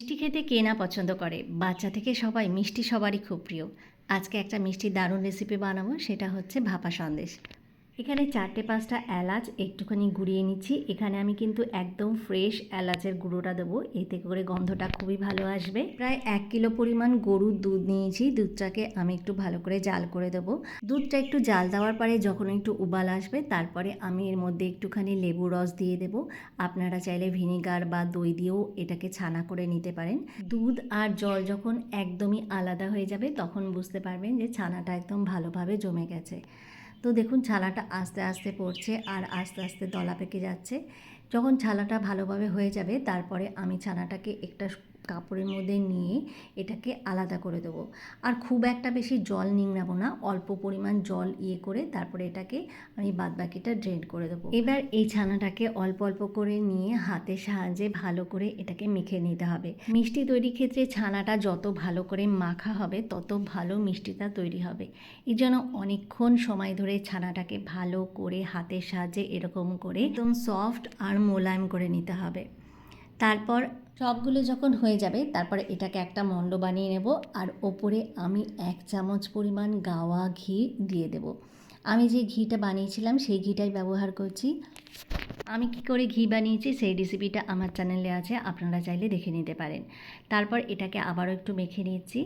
মিষ্টি খেতে কে না পছন্দ করে? বাচ্চা থেকে সবাই মিষ্টি সবারই খুব প্রিয়। আজকে একটা মিষ্টি দারুণ রেসিপি বানাবো, সেটা হচ্ছে ভাপা সন্দেশ। এখানে চারটে পাঁচটা এলাচ একটুখানি গুঁড়িয়ে নিচ্ছি। এখানে আমি কিন্তু একদম ফ্রেশ এলাচের গুঁড়োটা দেবো। এতে করে গন্ধটা খুবই ভালো আসবে। প্রায় এক কিলো পরিমাণ গরুর দুধ নিয়েছি। দুধটাকে আমি একটু ভালো করে জাল করে দেবো। দুধটা একটু জাল দেওয়ার পরে যখন একটু উবাল আসবে, তারপরে আমি এর মধ্যে একটুখানি লেবু রস দিয়ে দেবো। আপনারা চাইলে ভিনিগার বা দই দিয়েও এটাকে ছানা করে নিতে পারেন। দুধ আর জল যখন একদমই আলাদা হয়ে যাবে, তখন বুঝতে পারবেন যে ছানাটা একদম ভালোভাবে জমে গেছে। তো দেখুন ছালাটা আস্তে আস্তে পড়ছে আর আস্তে আস্তে দলা পেকে যাচ্ছে। যখন ছালাটা ভালোভাবে হয়ে যাবে, তারপরে আমি ছানাটাকে একটা কাপড়ের মধ্যে নিয়ে এটাকে আলাদা করে দেবো। আর খুব একটা বেশি জল নিংড়াবো না, অল্প পরিমাণ জল ইয়ে করে তারপরে এটাকে আমি বাদবাকিটা ড্রেন করে দেবো। এবার এই ছানাটাকে অল্প অল্প করে নিয়ে হাতের সাহায্যে ভালো করে এটাকে মেখে নিতে হবে। মিষ্টি তৈরির ক্ষেত্রে ছানাটা যত ভালো করে মাখা হবে, তত ভালো মিষ্টিটা তৈরি হবে। এই জন্য অনেকক্ষণ সময় ধরে ছানাটাকে ভালো করে হাতের সাহায্যে এরকম করে একদম সফট আর মোলায়েম করে নিতে হবে। তারপর সবগুলো যখন হয়ে যাবে, তারপরে এটাকে একটা মণ্ড বানিয়ে নেব আর ওপরে আমি এক চামচ পরিমাণ গাওয়া ঘি দিয়ে দেব। আমি যে ঘিটা বানিয়েছিলাম, সেই ঘিটাই ব্যবহার করছি। আমি কি করে ঘি বানিয়েছি, সেই রেসিপিটা আমার চ্যানেলে আছে, আপনারা চাইলে দেখে নিতে পারেন। তারপর এটাকে আবারও একটু মেখে নিচ্ছি।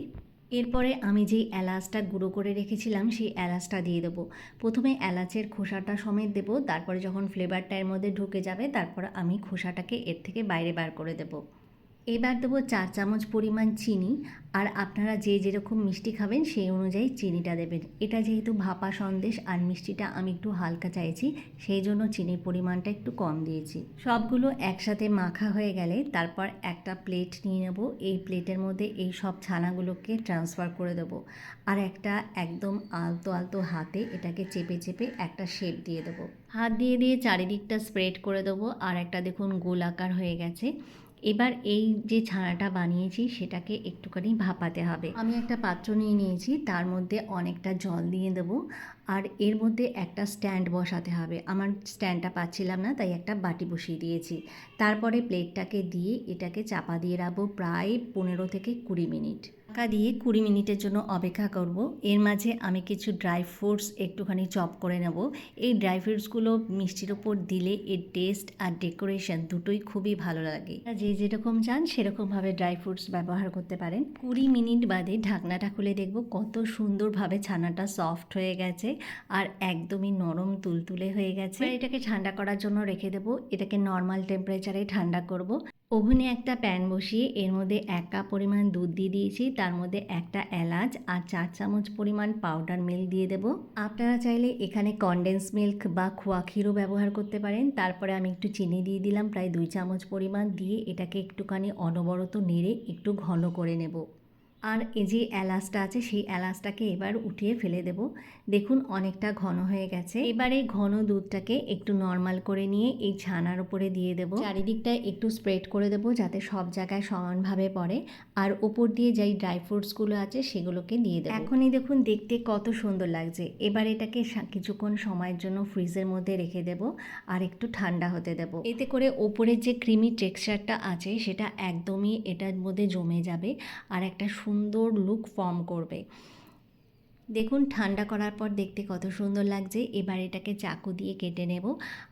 এরপরে আমি যেই এলাচটা গুঁড়ো করে রেখেছিলাম, সেই এলাচটা দিয়ে দেবো। প্রথমে এলাচের খোসাটা সমেত দেবো, তারপরে যখন ফ্লেভারটা এর মধ্যে ঢুকে যাবে, তারপর আমি খোসাটাকে এর থেকে বাইরে বার করে দেবো। এবার দেবো চার চামচ পরিমাণ চিনি আর আপনারা যে যেরকম মিষ্টি খাবেন সেই অনুযায়ী চিনিটা দেবেন। এটা যেহেতু ভাপা সন্দেশ আর মিষ্টিটা আমি একটু হালকা চাইছি, সেই জন্য চিনির পরিমাণটা একটু কম দিয়েছি। সবগুলো একসাথে মাখা হয়ে গেলে তারপর একটা প্লেট নিয়ে নেব। এই প্লেটের মধ্যে এই সব ছানাগুলোকে ট্রান্সফার করে দেবো আর একটা একদম আলতো আলতো হাতে এটাকে চেপে চেপে একটা শেপ দিয়ে দেবো। হাত দিয়ে দিয়ে চারিদিকটা স্প্রেড করে দেবো আর একটা দেখুন গোলাকার হয়ে গেছে। এবার এই যে ছানাটা বানিয়েছি, সেটাকে একটুখানি ভাপাতে হবে। আমি একটা পাত্র নিয়ে নিয়েছি, তার মধ্যে অনেকটা জল দিয়ে দেবো। আর এর মধ্যে একটা স্ট্যান্ড বসাতে হবে। আমার স্ট্যান্ডটা পাচ্ছিলাম না, তাই একটা বাটি বসিয়ে দিয়েছি। তারপরে প্লেটটাকে দিয়ে এটাকে চাপা দিয়ে রাখব প্রায় পনেরো থেকে কুড়ি মিনিট। ঢাকা দিয়ে কুড়ি মিনিটের জন্য অপেক্ষা করব। এর মাঝে আমি কিছু ড্রাই ফ্রুটস একটুখানি চপ করে নেব। এই ড্রাই ফ্রুটসগুলো মিষ্টির ওপর দিলে এর টেস্ট আর ডেকোরেশন দুটোই খুবই ভালো লাগে। যে যেরকম চান সেরকমভাবে ড্রাই ফ্রুটস ব্যবহার করতে পারেন। কুড়ি মিনিট বাদে ঢাকনাটা খুলে দেখব কত সুন্দরভাবে ছানাটা সফট হয়ে গেছে আর একদমই নরম তুলতুলে হয়ে গেছে। এটাকে ঠান্ডা করার জন্য রেখে দেবো। এটাকে নর্মাল টেম্পারেচারে ঠান্ডা করব। ওভেনে একটা প্যান বসিয়ে এর মধ্যে এক কাপ পরিমাণ দুধ দিয়ে দিয়েছি। তার মধ্যে একটা এলাচ আর চার চামচ পরিমাণ পাউডার মিল্ক দিয়ে দেবো। আপনারা চাইলে এখানে কন্ডেন্স মিল্ক বা খোয়া ক্ষীরও ব্যবহার করতে পারেন। তারপরে আমি একটু চিনি দিয়ে দিলাম, প্রায় দুই চামচ পরিমাণ। দিয়ে এটাকে একটুখানি অনবরত নেড়ে একটু ঘন করে নেব। আর এই যে এলাচটা আছে, সেই এলাচটাকে এবার উঠিয়ে ফেলে দেব। দেখুন অনেকটা ঘন হয়ে গেছে। এবারে ঘন দুধটাকে একটু নর্মাল করে নিয়ে এই ছানার উপরে দিয়ে দেব। চারিদিকটা একটু স্প্রেড করে দেব যাতে সব জায়গায় সমানভাবে পড়ে। আর ওপর দিয়ে যেই ড্রাই ফ্রুটসগুলো আছে, সেগুলোকে দিয়ে দেবো। এখনই দেখুন দেখতে কত সুন্দর লাগছে। এবার এটাকে কিছুক্ষণ সময়ের জন্য ফ্রিজের মধ্যে রেখে দেব আর একটু ঠান্ডা হতে দেব। এতে করে ওপরের যে ক্রিমি টেক্সচারটা আছে, সেটা একদমই এটার মধ্যে জমে যাবে। আর একটা সুন্দর লুক ফর্ম করবে দেখুন, ঠান্ডা করার পর দেখতে কত সুন্দর লাগছে এবার এটাকে চাকু দিয়ে কেটে নেব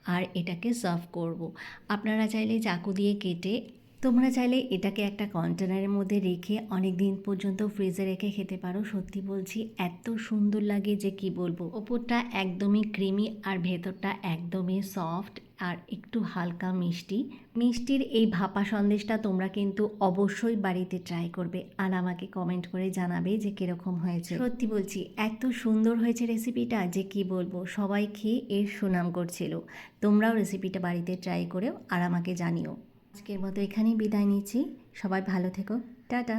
আর এটাকে সার্ভ করব। আপনারা চাইলে চাকু দিয়ে কেটে তোমরা চাইলে এটাকে একটা কন্টেনারের মধ্যে রেখে অনেক দিন পর্যন্ত ফ্রিজে রেখে খেতে পারো। সত্যি বলছি, এত সুন্দর লাগে যে কি বলব? ওপরটা একদমই ক্রিমি আর ভেতরটা একদমই সফট আর একটু হালকা মিষ্টি। মিষ্টির এই ভাপা সন্দেশটা তোমরা কিন্তু অবশ্যই বাড়িতে ট্রাই করবে আর আমাকে কমেন্ট করে জানাবে যে কীরকম হয়েছে। সত্যি বলছি, এত সুন্দর হয়েছে রেসিপিটা যে কি বলব? সবাই খেয়ে এর সুনাম করছিল। তোমরাও রেসিপিটা বাড়িতে ট্রাই করেও আর আমাকে জানিও। আজকের মতো এখানেই বিদায় নিচ্ছি। সবাই ভালো থেকো। টাটা।